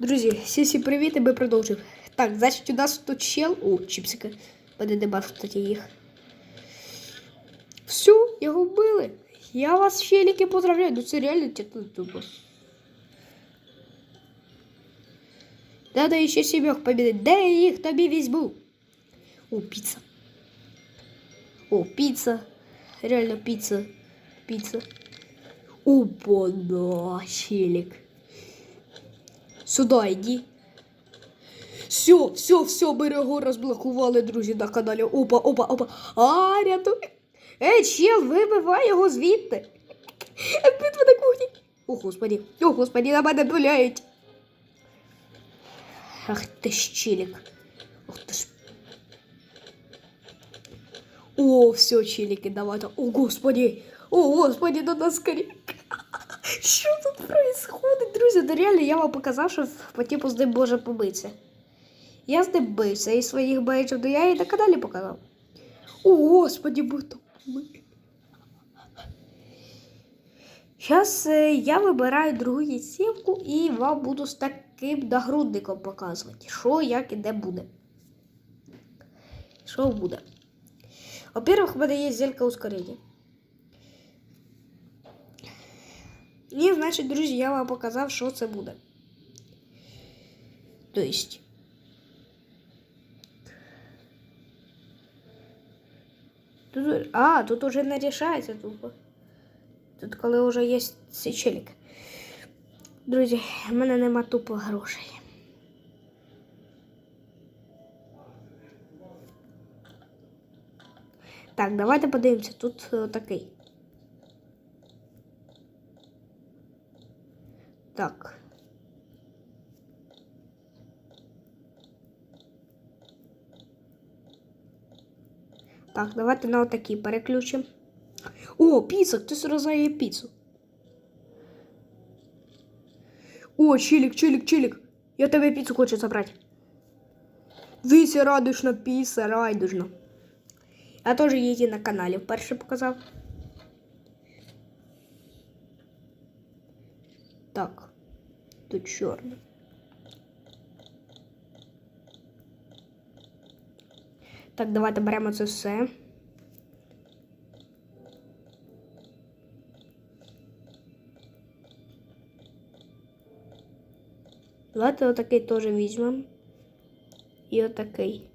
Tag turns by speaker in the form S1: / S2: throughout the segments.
S1: Друзі, всі привіт, і ми продовжуємо. Так, значить, у нас тут чел. О, чіпсики. Не бачу, кстати, їх. Все, його вбили. Я вас, щеліки, поздравляю. Ну це реально типу, тупо. Надо ще сімьох побідити. Де я їх тобі візьму? О, піца. О, піца. Реально піца. Піца. Опа, да, щелик. Сюди йди. Все, все, все, його розблокували, друзі, на каналі. Опа, опа, опа. А, рятуй. Ей, чел, вибивай його звідти. Битва на кухні. О, господи, о, господи, на мене дуляють. Ах ти ж челік. Ох ти ж. О, все, челіки, давайте. О, господи. О, господи, до нас скорее. Що тут происходит, друзі? Да реально я вам показав, що по типу з ним побитися. Я з ним бився і своїх бейджів, то я і на каналі показав. О, то ми. Зараз я вибираю другу сімку і вам буду з таким нагрудником показувати, що, як і де буде. Що буде. Во-первых, в мене є зелька ускорення. І, значить, друзі, я вам показав, що це буде. Тобто. Тут, а, тут уже не рішається тупо. Тут коли вже є січелік. Друзі, в мене нема тупо грошей. Так, давайте подивимося. Тут е, такий. Так. Так, давайте на отакі переключимо. О, піца, хтось роздає піцу. О, чилік, чилік, чилік. Я тебе піцу хочу забрати. Вися радушна піца, райдужна. Я теж її на каналі вперше показав. тут чорно. Так, давайте беремо це все. Давайте отакий теж візьмемо. І отакий.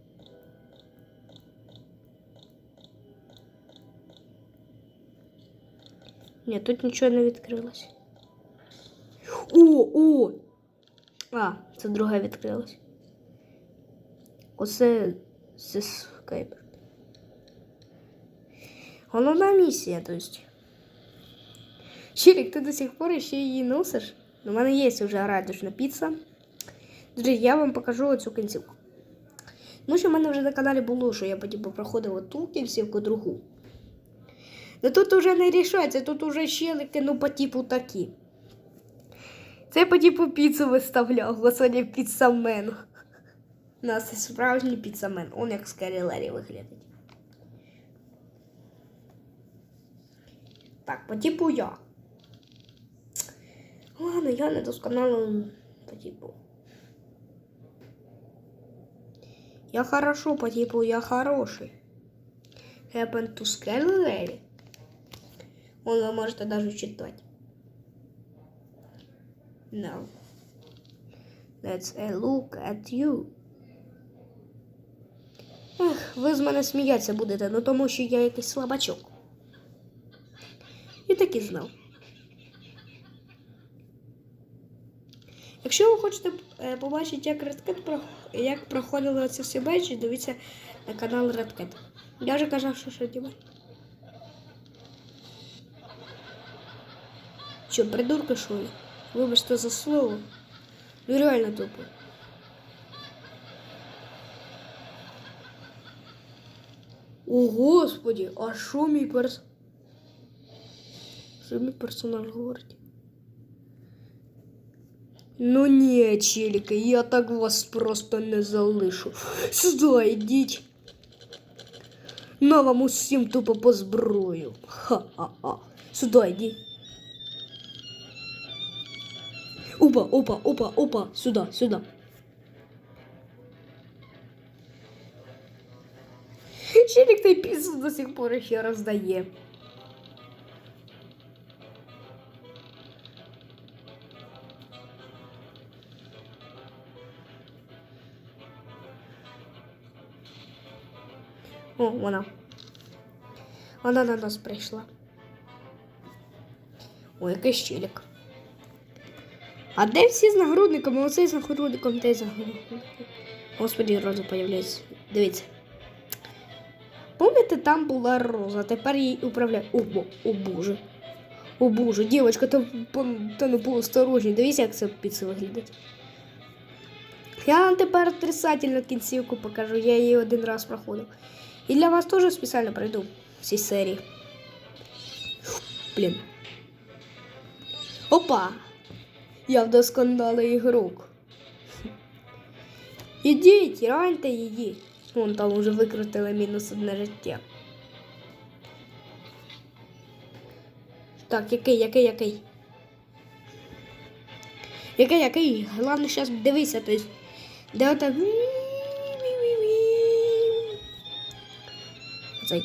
S1: Ні, тут нічого не відкрилось. О, о! А, це друге відкрилось. Оце це скайп. Головна місія, то есть. Чирик, ти до сих пор ще її носиш? У мене є вже радужна піца. Друзі, я вам покажу оцю кінцівку. Ну, що в мене вже на каналі було, що я потім проходив ту кінцівку другу. Ну тут уже не рішається, тут уже щелики, ну по типу такі. Це по типу піцу виставляв, господи, піцамен. У нас справжній піцамен. Он як з Карілері виглядить. Так, по типу я. Ладно, я не досконало по типу. Я хорошо по типу, я хороший. Happen to Scarlet Он вы можете даже читать. No. Let's a look at you. Ех, ви з мене сміятися будете, ну тому що я якийсь слабачок. І так і знав. Якщо ви хочете е, побачити, як Redcat як проходили ці всі бейджі, дивіться на канал Redcat. Я вже казав, що що дівай. Що, придурка, що ли? Вибачте за слово. Ну реально тупо. О, господи, а що мій перс... Що мій персонаж говорить? Ну ні, челіки, я так вас просто не залишу. Сюди йдіть. На вам усім тупо по зброю. Ха-ха-ха. Сюди йдіть. Опа, опа, опа, опа, сюда, сюда. Челік той пісню до сих пор ще роздає. О, вона. Вона на нас прийшла. О, якийсь челік. А де всі з нагрудниками? Оцей з нагрудником, той з нагрудником. Роза появляється. Дивіться. Помните, там була роза, тепер її управляє. О, о боже. О боже, дівчинка, та, пон- та ну поосторожні. Дивіться, як це під це виглядає. Я вам тепер трясательну кінцівку покажу, я її один раз проходив. І для вас теж спеціально пройду всі серії. Блін. Опа! Я вдосконалий ігрок. Ідіть, раньте її. Вон там уже викрутили мінус одне життя. Так, який, який, який? Який, який? Головне зараз дивися, то де ота. Цей.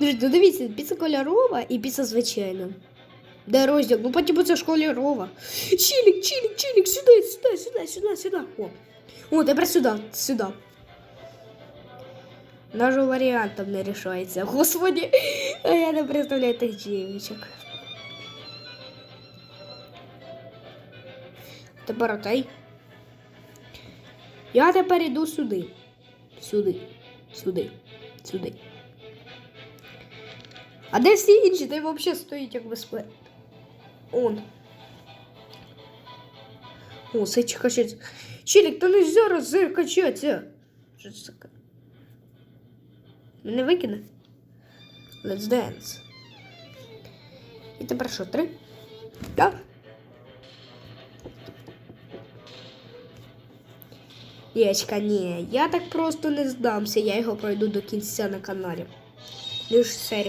S1: Друзі, ну дивіться, піца кольорова і піца звичайна. Де розділ? Ну потім це ж кольорова. Чилік, чилік, чилік, сюди, сюди, сюди, сюди, сюди. О, О тепер сюди, сюди. Наш варіант там не рішається. Господи, а я не представляю тих дівчинок. Тепер отей. Я тепер іду сюди. Сюди. Сюди. Сюди. А де всі інші? Де взагалі стоїть як безпек? Он. О, це качається. Чилік, то не зараз качатися. Що це таке? Мене викине? Let's dance. І тепер що, три? Так? Дівчатка, ні, я так просто не здамся, я його пройду до кінця на каналі. Лиш серії